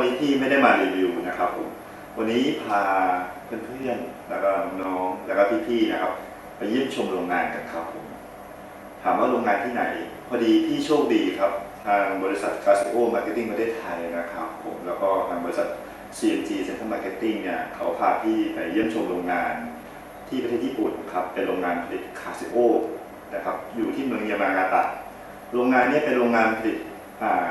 วันนี้พี่ไม่ได้มารีวิวนะครับผมวันนี้พาเพื่อนๆแล้วก็น้องๆแล้วก็พี่ๆนะครับ ไปเยี่ยมชมโรงงานกันครับผมถามว่าโรงงานที่ไหน พอดีพี่โชคดีครับ ทางบริษัท c a s i o Marketing ประเทศไทยนะครับผมแล้วก็ทางบริษัท CMG Central Marketing เนี่ยเขาพาพี่ไปเยี่ยมชมโรงงานที่ประเทศญี่ปุ่นครับเป็นโรงงานผลิตคาซิโอนะครับอยู่ที่เมืองยามากาตะ โรงงานนี้เป็นโรงงานผลิต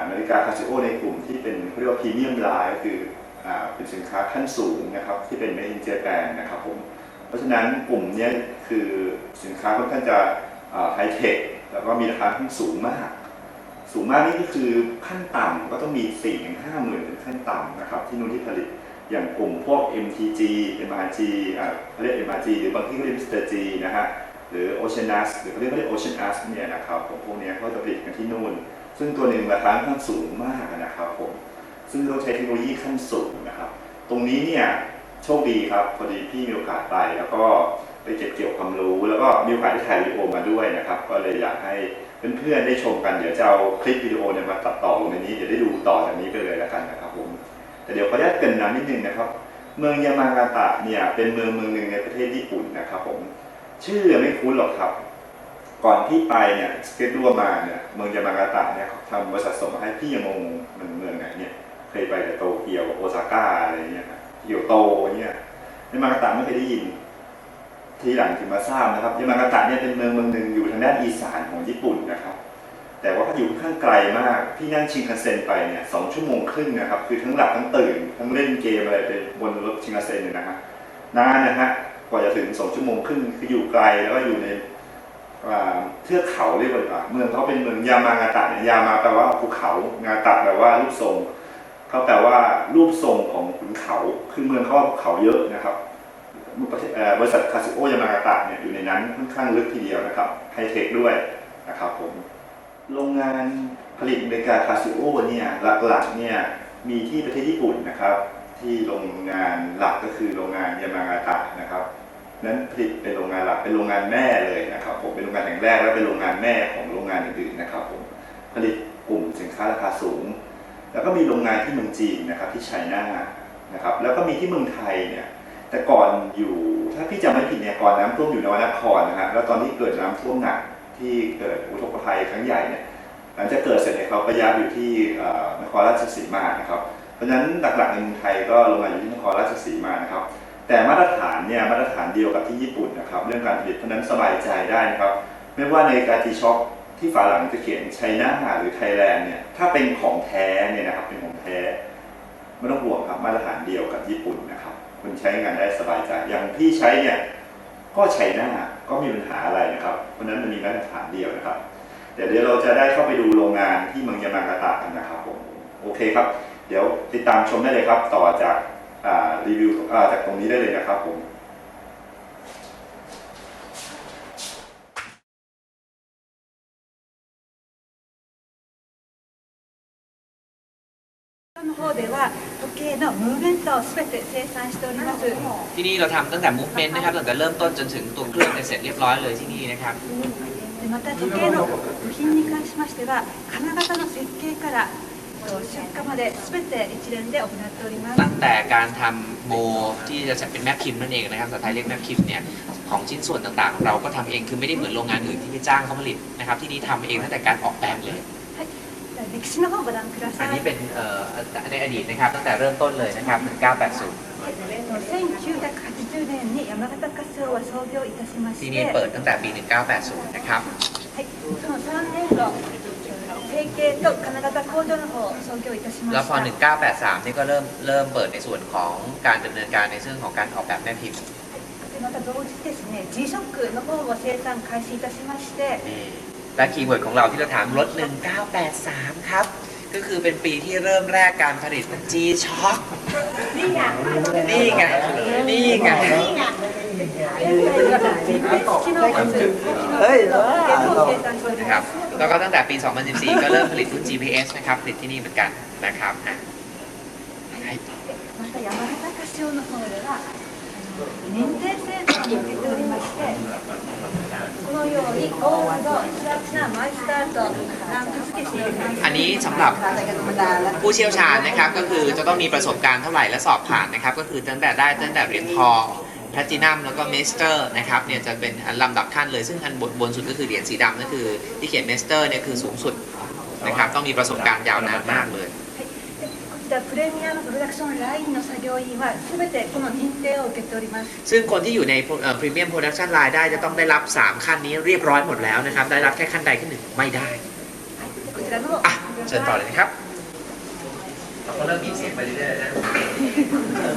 นาฬิกาคาซิโอในกลุ่มที่เป็นเรียกว่าพรีเมียมไลน์ก็คืออเป็นสินค้าขั้นสูงนะครับที่เป็น made in Japan นะครับผมเพราะฉะนั้นกลุ่มเนี้ยคือสินค้าค่อนข้างจะไฮเทคแล้วก็มีราคาที่สูงมาก สูงมากนี่ก็คือขั้นต่ำก็ต้องมี4ี่ถึงห้าหมื่นเป็นขั้นต่ำนะครับที่นู่นที่ผลิตอย่างกลุ่มพวก MTG MRG อ่าเขาเรียก MRG หรือบางที่เขาเรียก Mr. G นะฮะหรือ Oceanus หรือเขาเรียกเขาเรียก Oceanus เนี่ยนะครับผมพวกนี้เขาจะผลิตกันที่นู่น ซึ่งตัวหนึ่งราคาค่อนข้างสูงมากนะครับผมซึ่งต้องใช้เทคโนโลยีขั้นสูงนะครับ ตรงนี้เนี่ยโชคดีครับพอดีพี่มีโอกาสไปแล้วก็ไปเก็บเกี่ยวความรู้ แล้วก็มีโอกาสได้ถ่ายวิดีโอมาด้วยนะครับ ก็เลยอยากให้เพื่อนๆได้ชมกันเดี๋ยวจะเอาคลิปวิดีโอเนี่ยมาตัดต่อลงในนี้เดี๋ยวได้ดูต่อจากนี้ไปเลยแล้วกันนะครับผมแต่เดี๋ยวขออนุญาตเกรินนำนิดนึงนะครับ เมืองยามากาตะเนี่ยเป็นเมืองเมืองหนึ่งในประเทศญี่ปุ่นนะครับผมชื่อไม่คุ้นหรอกครับ ก่อนที่ไปเนี่ยสเก็ตดัวมาเนี่ยเมืองยามากาตะเนี่ยเขาทำบริษัทส่งมาให้พี่ยังงงมันเมืองไหนเนี่ยเคยไปแต่โตเกียวโอซาก้าอะไรเงี้ยเกียวโตเนี่ยยามากาตะไม่เคยได้ยิน ทีหลังถึงมาทราบนะครับยามากาตะเนี่ยเป็นเมืองเมืองหนึ่งอยู่ทางด้านอีสานของญี่ปุ่นนะครับ แต่ว่าก็อยู่ข้างไกลมากพี่นั่งชินคันเซ็นไปเนี่ยสองชั่วโมงครึ่งนะครับ คือทั้งหลับทั้งตื่นทั้งเล่นเกมอะไรไปบนรถชินคันเซ็นเนี่ยนะฮะนานนะฮะกว่าจะถึงสองชั่วโมงครึ่งคืออยู่ไกลแล้วก็อยู่ใน เทือกเขาเรียกว่าเมืองเขาเป็นเมืองยามางาตะเนี่ยยามาแปลว่าภูเขางาตะแปลว่ารูปทรงเขาแปลว่ารูปทรงของขุนเขา คือเมืองเขาภูเขาเยอะนะครับบริษัทคาซิโอยามากาตะเนี่ยอยู่ในนั้นค่อนข้างลึกทีเดียวนะครับไฮเทคด้วยนะครับผมโรงงานผลิตนาฬิกาคาซิโอเนี่ยหลักๆเนี่ยมีที่ประเทศญี่ปุ่นนะครับ ที่โรงงานหลักก็คือโรงงานยามากาตะนะครับ นั้นผลิตเป็นโรงงานหลักเป็นโรงงานแม่เลยนะครับผมเป็นโรงงานแห่งแรกและเป็นโรงงานแม่ของโรงงานอื่นๆนะครับผมผลิตกลุ่มสินค้าราคาสูง แล้วก็มีโรงงานที่เมืองจีนนะครับที่ไชน่านะครับแล้วก็มีที่เมืองไทยเนี่ยแต่ก่อนอยู่ถ้าพี่จำไม่ผิดเนี่ยก่อนน้ำท่วมอยู่นวนครนะฮะแล้วตอนที่เกิดน้ำท่วมหนักที่เกิดอุทกภัยครั้งใหญ่เนี่ยหลังจากเกิดเสร็จเนี่ยเขาก็ย้ายอยู่ที่นครราชสีมานะครับเพราะฉะนั้นหลักๆในเมืองไทยก็โรงงานอยู่ที่นครราชสีมานะครับ แต่มาตรฐานเนี่ยมาตรฐานเดียวกับที่ญี่ปุ่นนะครับเรื่องการผลิตเพราะนั้นสบายใจได้นะครับ ไม่ว่าในการทีช็อคที่ฝาหลังจะเขียนไชน่าหรือไทยแลนด์เนี่ยถ้าเป็นของแท้เนี่ยนะครับเป็นของแท้ไม่ต้องห่วงครับมาตรฐานเดียวกับญี่ปุ่นนะครับคุณใช้งานได้สบายใจอย่างพี่ใช้เนี่ยก็ไชน่าก็ไมมีปัญหาอะไรนะครับ เพราะนั้นมันมีมาตรฐานเดียวนะครับเดี๋ยวเดี๋ยวเราจะได้เข้าไปดูโรงงานที่เมืองยามากาตะกันนะครับผมโอเคครับ เดี๋ยวติดตามชมได้เลยครับต่อจาก รีวิวอ่าจากตรงนี้ได้เลยนะครับผม の方では時計のムーブメントをすべて生産しております ที่นี่เราทำตั้งแต่ movement นะครับตั้งแต่เริ่มต้นจนถึงตัวเครื่องเนี่ยเสร็จเรียบร้อยเลยที่นี่นะครับ でまた時計の部品に関しましては金型の設計からと 出荷まで全て一連で行っております ตั้งแต่การทำโมที่จะเป็นแม่พิมพ์นั่นเองนะครับภาษาไทยเรียกแม่พิมพ์เนี่ยของชิ้นส่วนต่างๆ เราก็ทำเองคือไม่ได้เหมือนโรงงานอื่นที่ไปจ้างเขาผลิตนะครับที่นี่ทำเองตั้งแต่การออกแบบเลย では歴史の方をご覧くだ อั さ น い นี้เป็นเอ่อในอดีตนะครับตั้งแต่เริ่มต้นเลยนะครับ1980 1980年に山形カスオは創業いたしまし ที่ て นี่เปิดตั้งแต่ปี 1980 นะครับ はい、その3年度 成形と金型工場の方を創業いたしま แล้ว し พอ た 1983 นี่ก็เริ่มเริ่มเปิดในส่วนของการดำเนินการในเรื่องของการออกแบบแม่พิมพ์ でまた同時ですね G-SHOCK の方も生産開始いたしまして นี่และคีย์เวิร์ดของเราที่เราถามลด 1983 ครับ ก็คือเป็นปีที่เริ่มแรกการผลิต G Shock นี่ไง นี่ไง นี่ไง เฮ้ยเหรอ นะครับ แล้วก็ตั้งแต่ปี 2014 ก็เริ่มผลิตรุ่น GPS นะครับ ผลิตที่นี่เหมือนกันนะครับอ่ะ また山形カシオの方ではあの 認定制度に向けておりましてこのようにゴールドプラチナマイスターとランク付けしております อันนี้สำหรับ ธรรมดาแล้ว ผู้เชี่ยวชาญนะครับก็คือจะต้องมีประสบการณ์เท่าไหร่และสอบผ่านนะครับก็คือตั้งแต่ได้ตั้งแต่เหรียญทอง แพลตินัมแล้วก็เมสเตอร์นะครับเนี่ยจะเป็นอันลำดับขั้นเลยซึ่งอันบนบนสุดก็คือเหรียญสีดำนั่นคือที่เขียนเมสเตอร์เนี่ยคือสูงสุดนะครับต้องมีประสบการณ์ยาวนานมากเลย こちらプレミアムプロダクションラインの作業員は全てこの認定を受けております ซึ่งคนที่อยู่ในพรีเมียมโปรดักชันไลน์ได้จะต้องได้รับ 3 ขั้นนี้เรียบร้อยหมดแล้วนะครับ ได้รับแค่ขั้นใดขั้นหนึ่งไม่ได้ こちらの อ่ะ เชิญต่อเลยนะครับ เราก็เริ่มมีเสียงไปเรื่อยๆนะ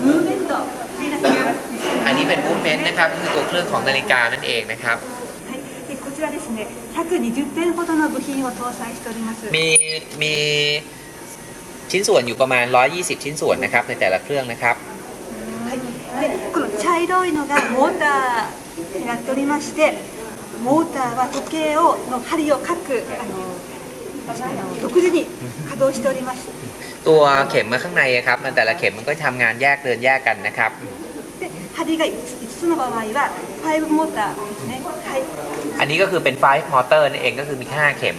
ムーブメントになっています อันนี้เป็นมูฟเมนต์นะครับก็คือตัวเครื่องของนาฬิกานั่นเองนะครับ はい、でこちらですね120点ほどの部品を搭載しております มีมีชิ้นส่วนอยู่ประมาณ 120 ชิ้นส่วนนะครับในแต่ละเครื่องนะครับ はい、でこの茶色いのがモーターになっておりましてモーターは時計をの針を各あのあの独自に稼働しております ตัวเข็มมาข้างในอะครับมันแต่ละเข็มมันก็ทำงานแยกเดินแยกกันนะครับ で針が 5, つの場合は5モーターですねはい、 อันนี้ก็คือเป็นไฟมอเตอร์นั่นเองก็คือมี 5 เข็ม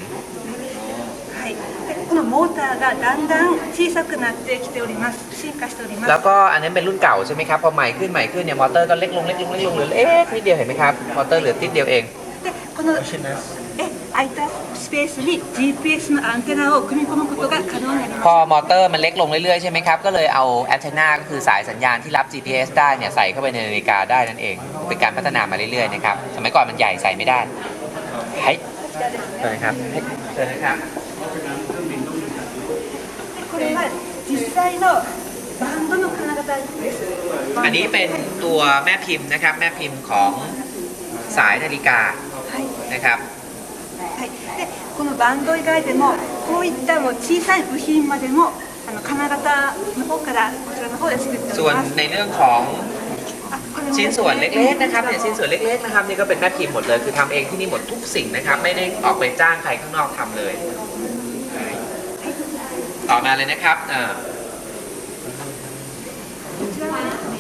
はい、でこのモーターがだんだん小さくなってきております進化しております แล้วก็อันนั้นเป็นรุ่นเก่าใช่ไหมครับพอใหม่ขึ้นใหม่ขึ้นเนี่ยมอเตอร์ก็เล็กลงเล็กลงเล็กลงเหลือเอ๊ะนิดเดียวเห็นไหมครับมอเตอร์เหลือติดเดียวเอง でこのえ 空いたスペースに GPS のアンテナを組み込むことが可能になり พ ま อมอเตอร์มันเล็กลงเรื่อยๆใช่ไหมครับ ก็เลยเอาแอนเทนาก็คือสายสัญญาณที่รับ GPS ได้เนี่ยใส่เข้าไปในนาฬิกาได้นั่นเอง เป็นการพัฒนามาเรื่อยๆนะครับ สมัยก่อนมันใหญ่ใส่ไม่ได้ให้ すこちらですね เชิญนะครับเชิญนะครับ これは実際のバンドの金型です อันนี้เป็นตัวแม่พิมพ์นะครับ แม่พิมพ์ของสายนาฬิกา はい นะครับ はい、で このバンド以外でもこういったもう小さい部品までもあの金型の方からこちらの方で作ってお ส่ว り น ます ในเรื่องของ あこれも ชิ้นส่วนเล็กๆนะครับเนี่ยชิ้นส่วนเล็กๆนะครับนี่ก็เป็นแม่พิมพ์หมดเลยคือทำเองที่นี่หมดทุกสิ่งนะครับ ไม่ได้ออกไปจ้างใครข้างนอกทำเลย ต่อมาเลยนะครับอ่า こちらはですね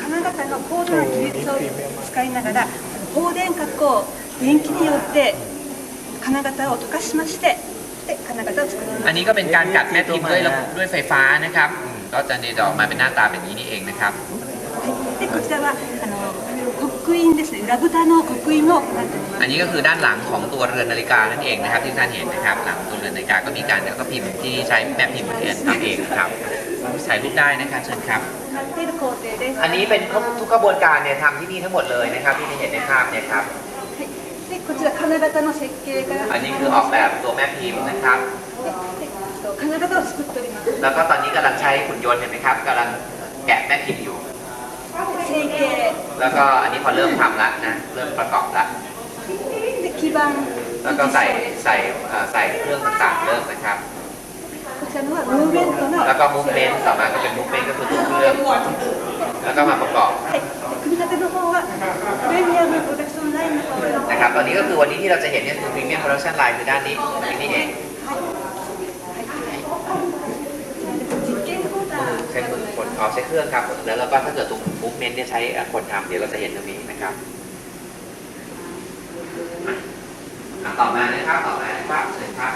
金型の高度な技術を使いながら放電核を電気によって 金型を溶かしましてで金型を作ります อันนี้ก็เป็นการกัดแม่พิมพ์ด้วยระบบด้วยไฟฟ้านะครับอืมก็จะเนดออกมาเป็นหน้าตาแบบนี้นี่เองนะครับ でこちらはあの刻印ですね裏蓋の刻印も行っております อันนี้ก็คือด้านหลังของตัวเรือนนาฬิกานั่นเองนะครับ ที่ท่านเห็นนะครับ หลังตัวเรือนนาฬิกาก็มีการแล้วก็พิมพ์ที่ใช้แม่พิมพ์เหมือนกันทำเองนะครับถ่ายรูปได้นะครับเชิญครับ なっている工程です อันนี้เป็นทุกกระบวนการเนี่ยทำที่นี่ทั้งหมดเลยนะครับ ที่เห็นในภาพเนี่ยครับ でこちら金型の設計から อันนี้คือออกแบบตัวแม่พิมพ์นะครับ で金型を作っております แล้วก็ตอนนี้กำลังใช้หุ่นยนต์เห็นไหมครับกำลังแกะแม่พิมพ์อยู่ 成形 แล้วก็อันนี้พอเริ่มทำแล้วนะ เริ่มประกอบแล้ว で基板 แล้วก็ใส่ใส่เอ่อใส่เครื่องต่างๆเริ่มนะครับ こちらのはムーブメントの แล้วก็มูฟเมนต์ต่อมาก็เป็นมูฟเมนต์ก็คือตัวเครื่อง แล้วก็มาประกอบ はい組み立ての方はプレミアムプロダクションラインの方で ン นะครับตอนนี้ก็คือวันนี้ที่เราจะเห็นเนี่ยคือ Premium Production Line คือด้านนี้อนี้เองใช้คนคนเอาใช้เครื่องครับ แล้วเราก็ถ้าเกิดตรงมูฟเมนต์เนี่ยใช้คนทำเดี๋ยวเราจะเห็นตรงนี้นะครับต่อมานะครับต่อมานะครับเชิญครับ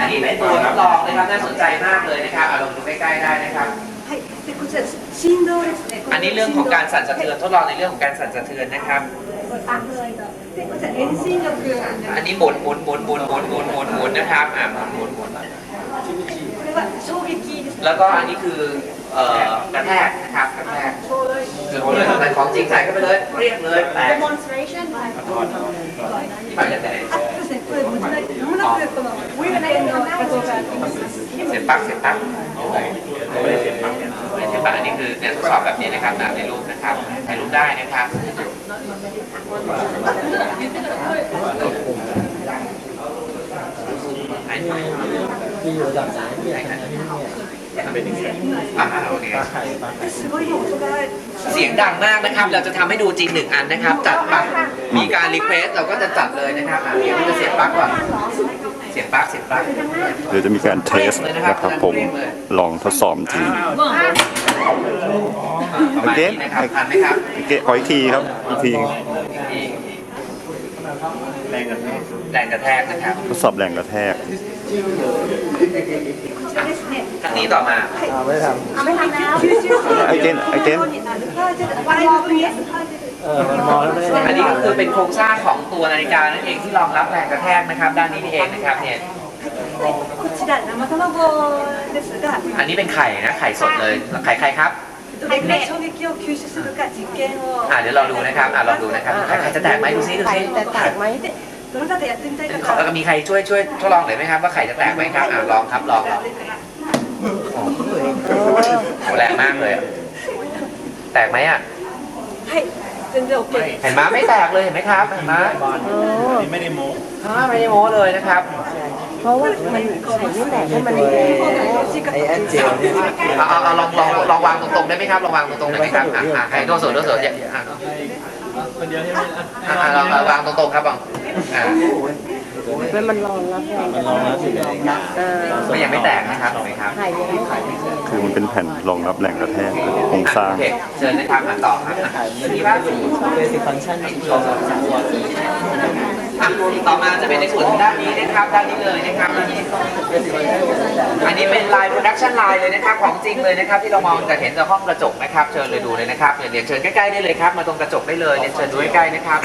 อันนี้เป็นตัวทดลองนะครับน่าสนใจมากเลยนะครับอาลงดูใกล้ๆได้นะครับ でこちら振動ですね อันนี้เรื่องของการสั่นสะเทือนทดลองในเรื่องของการสั่นสะเทือนนะครับ でこちら遠心力 อันนี้หมุนหมุนหมุนหมุนหมุนหมุนหมุนหมุนนะครับอ่าหมุนหมุนหมุน これは衝撃です แล้วก็อันนี้คือเอ่อกระแทกนะครับกระแทกคือโอ้ยแต่ของจริงใส่เข้าไปเลยเรียบเลยแตก demonstration ที่แบบจะแตก あそうですねこれもまもなくこの実験の画像が来ます เสียบปลั๊กเสียบปลั๊กไม่ได้เสียบปลั๊กไม่ได้เ สัตอันนี้คือเนี่ยทดสอบแบบนี้นะครับน้ำในรูปนะครับในรูปได้นะครับที่อยู่หลังไหนที่ไหนเสียงดังมากนะครับ เราจะทำให้ดูจริงหนึ่งอันนะครับ จัดปักมีการรีเควสเราก็จะจัดเลยนะครับเดี๋ยวจะเสียบปักก่อนเสียบปักเสียบปักเดี๋ยวจะมีการเทสนะครับผมลองทดสอบจริง ปอเมาณนี้ะครับนไหมครับโอเคขออีกทีครับอีกทีอีทีแรงกระแแรงกระแทกนะครับทดสอบแรงกระแทกครั้งนี้ต่อมาไม่ทำไม่ทำแล้วไอเจนไอเจนอันนี้ก็คือเป็นโครงสร้างของตัวนาฬิกานั่นเองที่รองรับแรงกระแทกนะครับ ด้านนี้นี่เองนะครับเนี่ย こちら生卵ですが、 อันนี้เป็นไข่นะ ไข่สดเลย ไข่ใครครับ どれぐらい衝撃を吸収するか実験を。 อ่าเดี๋ยวเราดูนะครับ อ่าลองดูนะครับ ไข่ไข่จะแตกไหมดูซิดูซิ แต่แตกไหมどなたかやってみたい ขอ 方。 มีใครช่วยช่วยทดลองหน่อยไหมครับว่าไข่จะแตกไหมครับ อ่าลองครับ ลองลองโอ้โหแรงมากเลยอะแตกไหมอ่ะ はい、全然 OK です。 เห็นไหมไม่แตกเลยเห็นไหมครับเห็นไหมไม่ได้โม้ไม่ได้โม้เลยนะครับ เพราะว่ามันไข่ไม่แตกให้มันไอแอนเจลเนี่ยเอาเอาเอาลองลองลองวางตรงๆได้ไหมครับลองวางตรงๆได้ไหมครับอะอะใครโดนสดโดนสดอย่างอะอะอะลองลองวางตรงๆครับลองอะมันมันรองรับแรงกระแทกเออก็ยังไม่แตกนะครับเห็นไหมครับไข่ยังไม่แตกคือมันเป็นแผ่นรองรับแรงกระแทกโครงสร้าง โอเคเชิญนะครับอะต่อครับอะมีบ้างอ่เราจะ ต่อมาจะเป็นในส่วนของด้านนี้นะครับด้านนี้เลยนะครับด้านนี้อันนี้เป็นลายโปรดักชันไลน์เลยนะครับของจริงเลยนะครับ ที่เรามองจะเห็นจากห้องกระจกนะครับเชิญเลยดูเลยนะครับเรียนเชิญใกล้ๆได้เลยครับมาตรงกระจกได้เลยเรียนเชิญดูใกล้ๆนะครับ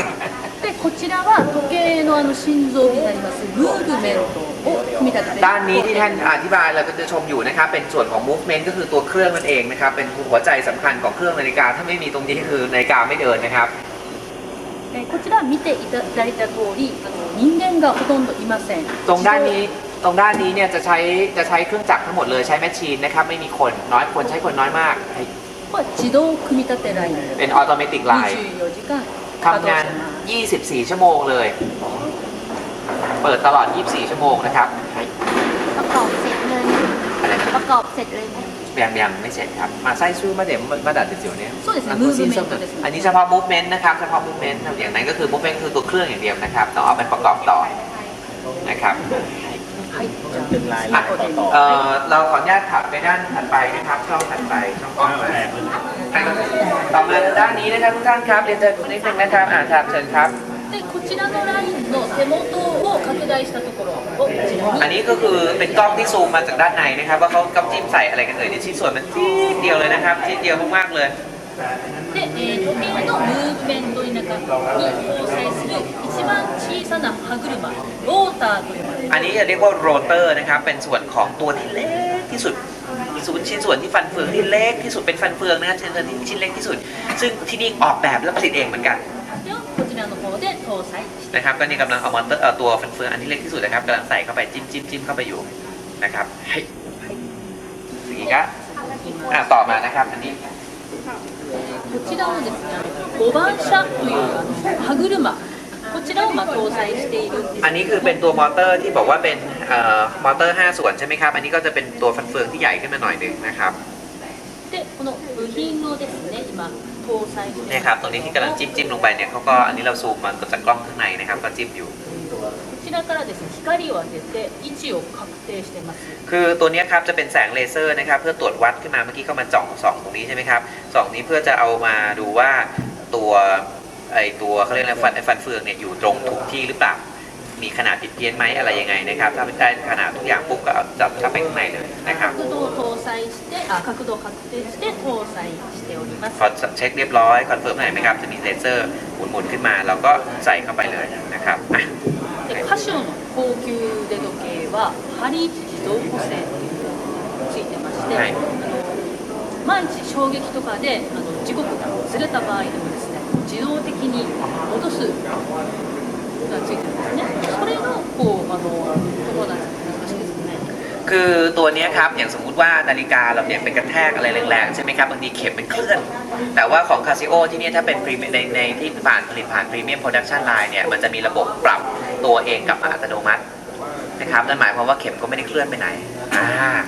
でこちらは時計のあの心臓になりますムーブメントを組み立てています ด้านนี้ที่ท่านอธิบายเราก็จะชมอยู่นะครับ เป็นส่วนของ movement ก็คือตัวเครื่องนั่นเองนะครับ เป็นหัวใจสำคัญของเครื่องนาฬิกา ถ้าไม่มีตรงนี้คือนาฬิกาไม่เดินนะครับ えこちら見ていただいた通りあの人間がほとんどいません ตรงด้านนี้ตรงด้านนี้เนี่ยจะใช้จะใช้เครื่องจักรทั้งหมดเลยใช้แมชชีนนะครับ ไม่มีคนน้อยคนใช้คนน้อยมาก これ自動組み立てライン เป็นออโตเมติกไลน์ 24時間稼働 ทำงาน してます 24 ชั่วโมงเลย เปิดตลอด 24 ชั่วโมงนะครับ ประกอบเสร็จเลย อะไรนะ ประกอบเสร็จเลย ยังยังไม่เสร็จครับ มาไส้ซูมาเดี๋ยวมาดัดเดี๋ยวเนี้ย そうですねムーブメントです อันนี้เฉพาะ movement นะครับ เฉพาะ movement อย่างนั้นก็คือ movement คือตัวเครื่องอย่างเดียวนะครับต้องเอาไปประกอบต่อนะครับ はいじゃ อ่ะเอ่อเราขออนุญาตถัดไปด้านถัดไปนะครับช่องถัดไปช่องต่อไปต่อมาด้านนี้นะครับทุกท่านครับเรียนเชิญคุณนิดนึงนะครับอ่าครับเชิญครับ あで こちらのラインの手元を拡大したところをこちら อัน に นี้ก็คือเป็นกล้องที่ซูมมาจากด้านในนะครับ ว่าเขากำจิ้มใส่อะไรกันเอ่ยในชิ้นส่วนมันจี๊ดเดียวเลยนะครับชิ้นเดียวมากๆเลย で、えー時計のムーブメントの中に搭載する一番小さな歯車ローターと呼ばれる อันนี้จะเรียกว่าโรเตอร์นะครับ เป็นส่วนของตัวที่เล็กที่สุดศูนย์ชิ้นส่วนที่ฟันเฟืองที่เล็กที่สุดเป็นฟันเฟืองนะครับชิ้นส่วนที่ชิ้นเล็กที่สุด ซึ่งที่นี่ออกแบบและผลิตเองเหมือนกัน นะครับ ก็นี่กำลังเอามอเตอร์เอาตัวฟันเฟืองอันที่เล็กที่สุดนะครับกำลังใส่เข้าไปจิ้มจิ้มจิ้มเข้าไปอยู่นะครับให้สีก็อ่ะต่อมานะครับ อันนี้ こちらをですね5番車というあの歯車こちらをまあ搭載しているんです อันนี้คือเป็นตัวมอเตอร์ที่บอกว่าเป็นเอ่อมอเตอร์ 5 ส่วนใช่ไหมครับ อันนี้ก็จะเป็นตัวฟันเฟืองที่ใหญ่ขึ้นมาหน่อยหนึ่งนะครับ でこの部品をですね今搭載してい เนี่ย ま ครับ ตรงนี้ที่กำลังจิ้มจิ้มลงไปเนี่ยเขาก็อันนี้เราซูมมาจากกล้องข้างในนะครับ ก็จิ้มอยู่ すこちらからですね光を当てて位置を確定してます คือตัวเนี้ยครับจะเป็นแสงเลเซอร์นะครับ เพื่อตรวจวัดขึ้นมาเมื่อกี้เข้ามาจ่องส่องตรงนี้ใช่ไหมครับส่องนี้เพื่อจะเอามาดูว่าตัวไอตัวเขาเรียกอะไรฟันไอฟันเฟืองเนี่ยอยู่ตรงถูกที่หรือเปล่า มีขนาดผิดเพี้ยนไหมอะไรยังไงนะครับ ถ้าได้ขนาดทุกอย่างปุ๊บก็เอาจับเข้าไปข้างในเลยนะครับ 角度を搭載してあ角度を確定して搭載しております พอเช็คเรียบร้อยคอนเฟิร์มไหนไหมครับ จะมีเลเซอร์หมุนๆขึ้นมา เราก็ใส่เข้าไปเลยนะครับอ่ะ でカシオの高級腕時計はハリーチ自動補正というのがついてまして、はいあの万一衝撃とかであの時刻がずれた場合でもですね自動的に戻す がついてるんですねそれのこうあのところなんです難しいですね คือตัวเนี้ยครับอย่างสมมุติว่านาฬิกาเราเนี่ยเป็นกระแทกอะไรแรงๆใช่ไหมครับบางทีเข็มมันเคลื่อน แต่ว่าของคาซิโอที่เนี่ยถ้าเป็น Premium ในในที่ผ่านผลิตผ่านพรีเมียมโปรดักชันไลน์เนี่ยมันจะมีระบบปรับตัวเองกลับมาอัตโนมัติ นะ นะครับนั่นหมายความว่าเข็มก็ไม่ได้เคลื่อนไปไหนอ่า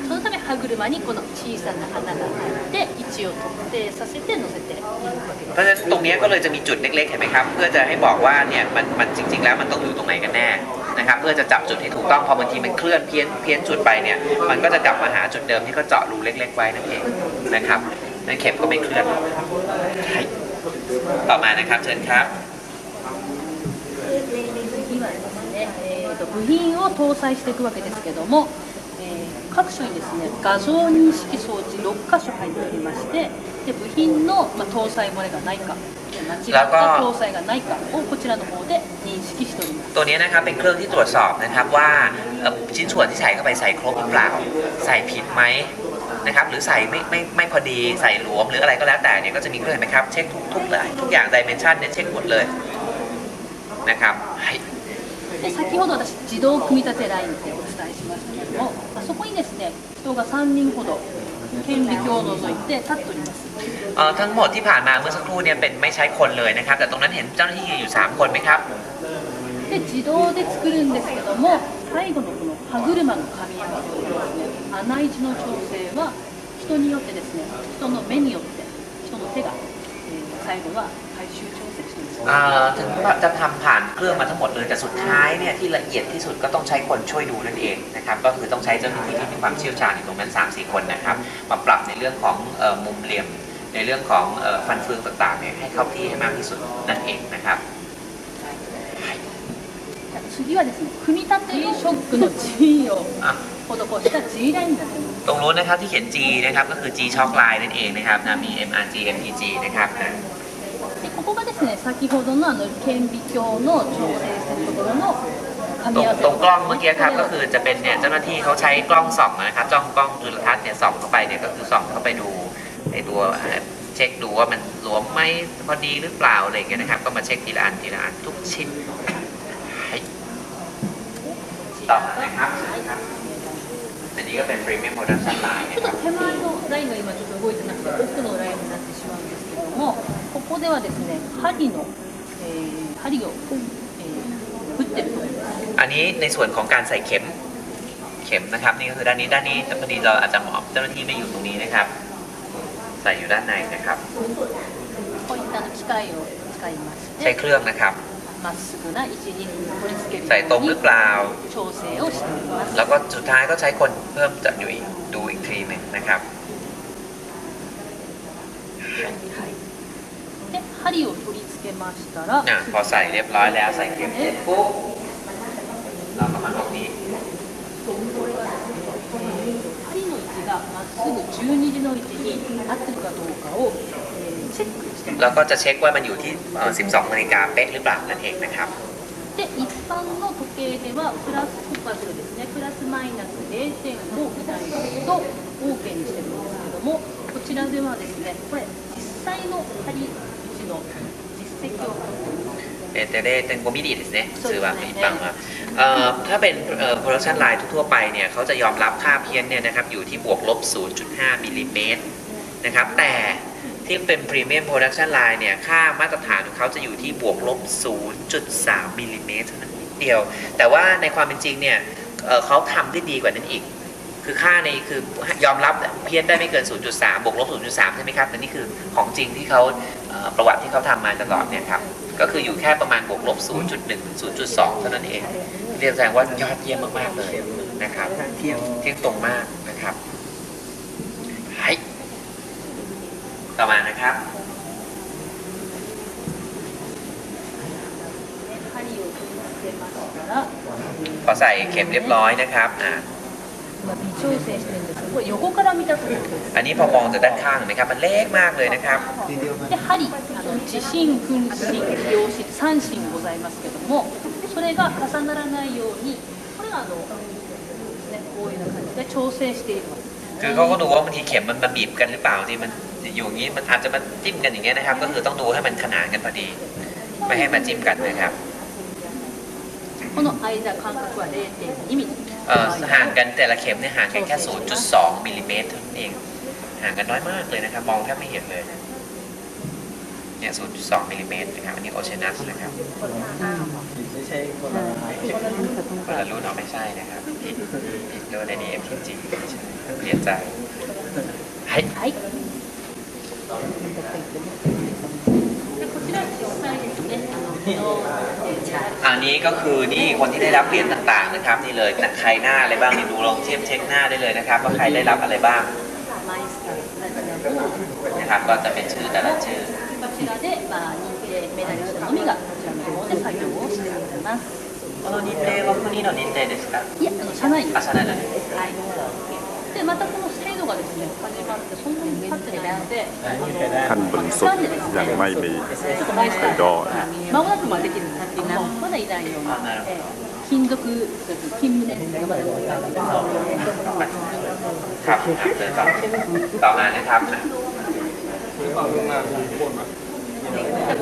そのため歯車にこの小さな穴が入って位置を特定させて乗せているわけ เพ で ราะฉะนั้นตรงเนี้ยก็เลยจะมีจุดเล็กๆเห็นไหมครับ เพื่อจะให้บอกว่าเนี่ยมันมันจริง ๆ แล้วมันต้องอยู่ตรงไหนกันแน่นะครับ เพื่อจะจับจุดให้ถูกต้องพอบางทีมันเคลื่อนเพี้ยนเพี้ยนจุดไปเนี่ยมันก็จะกลับมาหาจุดเดิมที่เขาเจาะรูเล็ก ๆ ไว้นั่นเองนะครับนั่นเข็มก็ไม่เคลื่อนはいต่อมานะครับเชิญครับ と部品を搭載していくわけですけども、えー各所にですね画像認識装置6箇所入っておりましてで部品の、まあ、搭載漏れがないか間違った搭載がないかをこちらの方で認識しております ตัวนี้นะครับเป็นเครื่องที่ตรวจสอบนะครับว่าเอ่อชิ้นส่วนที่ใส่เข้าไปใส่ครบหรือเปล่า ใส่ผิดไหมนะครับหรือใส่ไม่ไม่ไม่พอดีใส่หลวมหรืออะไรก็แล้วแต่เนี่ยก็จะมีเครื่องเห็นไหมครับเช็คทุกทุกอย่างทุกอย่างดิเมนชันเนี่ยเช็คหมดเลยนะครับはい で先ほど私自動組み立てラインってお伝えしましたけどもあそこにですね人が3人ほど顕微鏡を除いて立っております เอ่อทั้งหมดที่ผ่านมาเมื่อสักครู่เนี่ยเป็นไม่ใช้คนเลยนะครับ แต่ตรงนั้นเห็นเจ้าหน้าที่ยืนอยู่ 3 คนไหมครับ で自動で作るんですけども最後のこの歯車の噛み合わせとですね穴位置の調整は人によってですね人の目によって人の手が、えー最後は ถึงจะทำผ่านเครื่องมาทั้งหมดเลยแต่สุดท้ายเนี่ยที่ละเอียดที่สุดก็ต้องใช้คนช่วยดูนั่นเองนะครับก็คือต้องใช้เจ้าหน้าที่ที่มีความเชี่ยวชาญอยู่ตรงนั้น 3-4 คนนะครับมาปรับในเรื่องของเอ่อมุมเหลี่ยมในเรื่องของเอ่อฟันเฟืองต่างๆเนี่ยให้เข้าที่ให้มากที่สุดนั่นเองนะครับ じゃあ次はですね組み立てショックの G を อ่ะ 施した G ラインになっています ตรงนู้นนะครับที่เขียน G นะครับก็คือ G Shock Line นั่นเองนะครับนะมี MRG MPG นะครับนะ で ここがですね先ほどのあの顕微鏡の調整するところの噛 ตร み ง 合わせ ตรงกล้องเมื่อกี้ครับก็คือจะเป็นเนี่ยเจ้าหน้าที่เขาใช้กล้องส่องนะครับจ้องกล้องจุลทรรศน์เนี่ยส่องเข้าไปเนี่ยก็คือส่องเข้าไปดูในตัวเช็คดูว่ามันหลวมไหมพอดีหรือเปล่าอะไรอย่างเงี้ยนะครับ ก็มาเช็คทีละอันทีละอันทุกชิ้นให้ต่อมานะครับอันนี้ก็เป็น Premium Production Line ちょ นะ っ ครับ と手前のラインが今ちょっと動いてなくて奥のラインになってしまうんですけども ここではですね針の、えー針を、えー打ってるところです อันนี้ในส่วนของการใส่เข็ม เข็มนะครับ นี่ก็คือด้านนี้ด้านนี้แต่พอดีเราอาจจะหมอบเจ้าหน้าที่ไม่อยู่ตรงนี้นะครับ ใส่อยู่ด้านในนะครับ こういった機械を使いまし ใช้ て เครื่องนะครับ まっすぐな位置に取り付ける ใส่ตรง よ ห う รือ に เปล่า 調整をしております แล้วก็สุดท้ายก็ใช้คนเพิ่มจัดอยู่อีกดูอีกทีหนึ่งนะครับ で 針を取り付けましたら อ่ะพอใส่เรียบร้อยแล้วใส่เข็มเสร็จปุ๊บเราก็มาตรงนี้ 針の位置がまっすぐ12時の位置に合ってるかどうかを、えーチェックしてます แล้วก็จะเช็คว่ามันอยู่ที่เอ่อ12นาฬิกาเป๊ะหรือเปล่านั่นเองนะครับ で一般の時計ではプラスコパスですねプラスマイナス0.5以内ですと OK にしてるんですけどもこちらではですねこれ実際の針 位置の実績をเอเตเรเตนโกมิดีですね そうですね ชื่อว่าอีกฟังว่าเอ่อถ้าเป็นเอ่อ production line ทั่วๆไปเนี่ยเขาจะยอมรับค่าเพี้ยนเนี่ยนะครับอยู่ที่บวกลบ 0.5มิลลิเมตรนะครับ แต่ที่เป็น premium production line เนี่ยค่ามาตรฐานของเขาจะอยู่ที่บวกลบ 0.3มิลลิเมตรเท่านั้นนิดเดียว แต่ว่าในความเป็นจริงเนี่ยเอ่อเขาทำได้ดีกว่านั้นอีก คือค่าในคือยอมรับเพี้ยนได้ไม่เกิน 0.3 บวกลบ 0.3 ใช่ไหมครับแต่นี่คือของจริงที่เขาประวัติที่เขาทำมาตลอดเนี่ยครับก็คืออยู่แค่ประมาณบวกลบ 0.1 0.2 เท่านั้นเอง เรียกแสดงว่ายอดเยี่ยมมากๆเลยนะครับเที่ยงตรงมากนะครับไปต่อมานะครับพอใส่เข็มเรียบร้อยนะครับอ่า 横から見た時です อันนี้พอมองจากด้านข้างนะครับ มันเล็กมากเลยนะครับ で針あの地震分針両針3針ございますけどもそれが重ならないようにこれがあの、ね、こういうような感じで調整しています คือเขาก็ดูว่าบางทีเข็มมันมาบีบกันหรือเปล่าที่มันอยู่อย่างนี้มันอาจจะมาจิ้มกันอย่างเงี้ยนะครับ ก็คือต้องดูให้มันขนานกันพอดี ไม่ให้มาจิ้มกันนะครับ この間間隔は0.2ミリ เอ่อ ห่างกันแต่ละเข็มเนี่ยห่างกันแค่ 0.2มิลลิเมตรเท่านั้นเอง ห่างกันน้อยมากเลยนะครับ มองแทบไม่เห็นเลย เนี่ย 0.2มิลลิเมตรนะครับ อันนี้โอเชนัสนะครับ ไม่ใช่คนละ คนละรุ่นเอาไม่ใช่นะครับผิดผิดรุ่นในนี้ MTG ไม่ใช่เปลี่ยนใจให้ はい。でこちら実際ですね、あの自動チャージ อันนี้ก็คือนี่คนที่ได้รับเหรียญต่างๆนะครับ นี่เลยใครหน้าอะไรบ้างนี่ดูลองเทียบเช็คหน้าได้เลยนะครับว่าใครได้รับอะไรบ้าง マイスタープラチナを นะครับ ก็จะเป็นชื่อแต่ละชื่อ こちらで、まあ、認定メダリストのみがこちらの方で作業をしております。 この日程は国の日程ですかいや、あの社内です。あ社内のはい。で、またこの 制度がですね、始まってそんなに経ってないので、あの ขั้นบนสุดยังไม่มี ちょっとマイスター ไอดอลนะ まもなくまできるんですけども、まだいないような、あなるほどえー金属、金胸がまだございます。 ครับครับเดินต่อต่อมานะครับ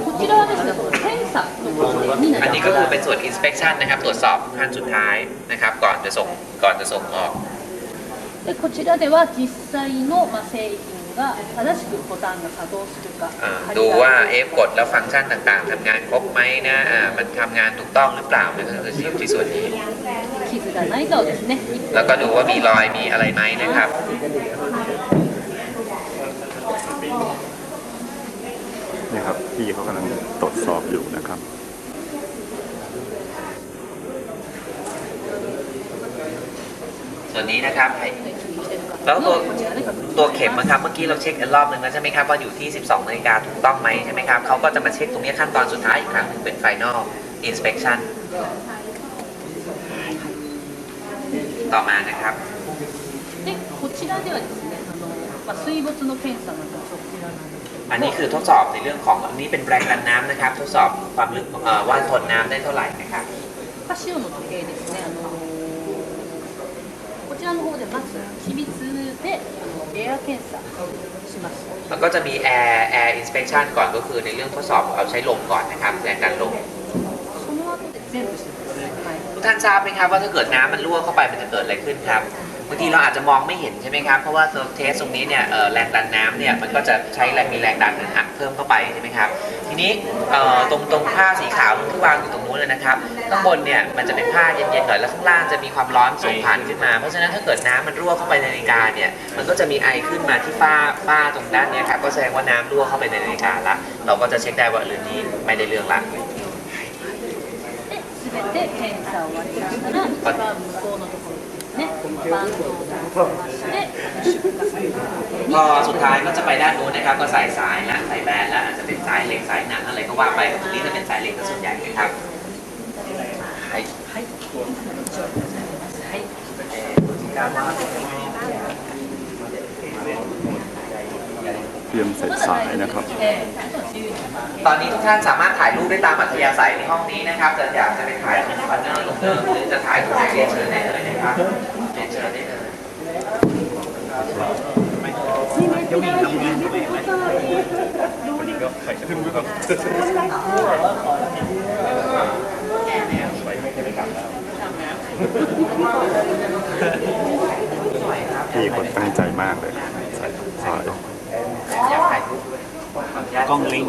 こちらはですね、検査の部分にな อัน り นี้ ま ก็คือ す。 เป็นส่วน inspection นะครับ ตรวจสอบขั้นสุดท้ายนะครับ ก่อนจะส่งก่อนจะส่งออก でこちらでは実際の、まあ、製品が正しくボタンが作動するか、 อ่า 針 ดู が ว่าเอฟกดแล้วฟังก์ชันต่างๆทำงานครบไหมนะอ่ามันทำงานถูกต้องหรือเปล่านั่นก็คือสิ่งที่ส่วนนี้ 傷がないかをですね、 แล้วก็ดูว่ามีรอยมีอะไรไหมนะครับ นี่ครับพี่เขากำลังตรวจสอบอยู่นะครับ ตัวนี้นะครับแล้วตัวตัวเข็มนะครับเมื่อกี้เราเช็ครอบหนึ่งแล้วใช่ไหมครับว่าอยู่ที่ 12นาฬิกาถูกต้องไหมใช่ไหมครับเขาก็จะมาเช็คตรงนี้ขั้นตอนสุดท้ายอีกครั้งนึงเป็น final inspection ต่อมานะครับอันนี้คือทดสอบในเรื่องของอันนี้เป็นแรงดันน้ำนะครับ ทดสอบความลึกว่าทนน้ำได้เท่าไหร่นะครับ ちらの方でまず機密であのエア検査します。 มันก็จะมี air air inspection ก่อนก็คือในเรื่องทดสอบเอาใช้ลมก่อนนะครับแรงดันลม その後で全部してください。はい ทุกท่านทราบไหมครับว่าถ้าเกิดน้ำมันรั่วเข้าไปมันจะเกิดอะไรขึ้นครับ บางทีเราอาจจะมองไม่เห็นใช่ไหมครับ เพราะว่าตัวเทสตรงนี้เนี่ยเอ่อแรงดันน้ำเนี่ยมันก็จะใช้แรงมีแรงดันอัดเพิ่มเข้าไปใช่ไหมครับ ทีนี้เอ่อตรงตรงผ้าสีขาวที่วางอยู่ตรงนู้นเลยนะครับข้างบนเนี่ยมันจะเป็นผ้าเย็นๆหน่อยแล้วข้างล่างจะมีความร้อนส่งผ่านขึ้นมา เพราะฉะนั้นถ้าเกิดน้ำมันรั่วเข้าไปในนาฬิกาเนี่ยมันก็จะมีไอขึ้นมาที่ฝ้าฝ้าตรงด้านเนี้ยครับก็แสดงว่าน้ำรั่วเข้าไปในนาฬิกาละเราก็จะเช็คได้ว่าเรื่องนี้ไม่ได้เรื่องละ で、すべて検査終わりましたら、一番向こうのところです ね、バンドを出まして、出荷されるพอสุดท้ายก็จะไปด้านนู้นนะครับ ก็ใส่สายละใส่แบนแล้วอาจจะเป็นสายเหล็กสายหนังอะไรก็ว่าไปตรงนี้จะเป็นสายเหล็กซะส่วนใหญ่นะครับはいはい。はい。 เตรียมใส่สายนะครับ ตอนนี้ทุกท่านสามารถถ่ายรูปได้ตามอัธยาศัยในห้องนี้นะครับจะอยากจะไปถ่ายที่พันเนอร์ลงเนอร์หรือจะถ่ายตรงไหนเรียนชิญได้เลยนะครับเรียนเชิญได้เลยเดี๋ยวมีลำงานด้วยไหมันนี้ก็ใส่ขึ้นด้วยครับพี่คนตั้งใจมากเลยใส่สาย อยากถ่ายรูปด้วยขออนุญาตกล้องลิงก์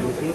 ดูที่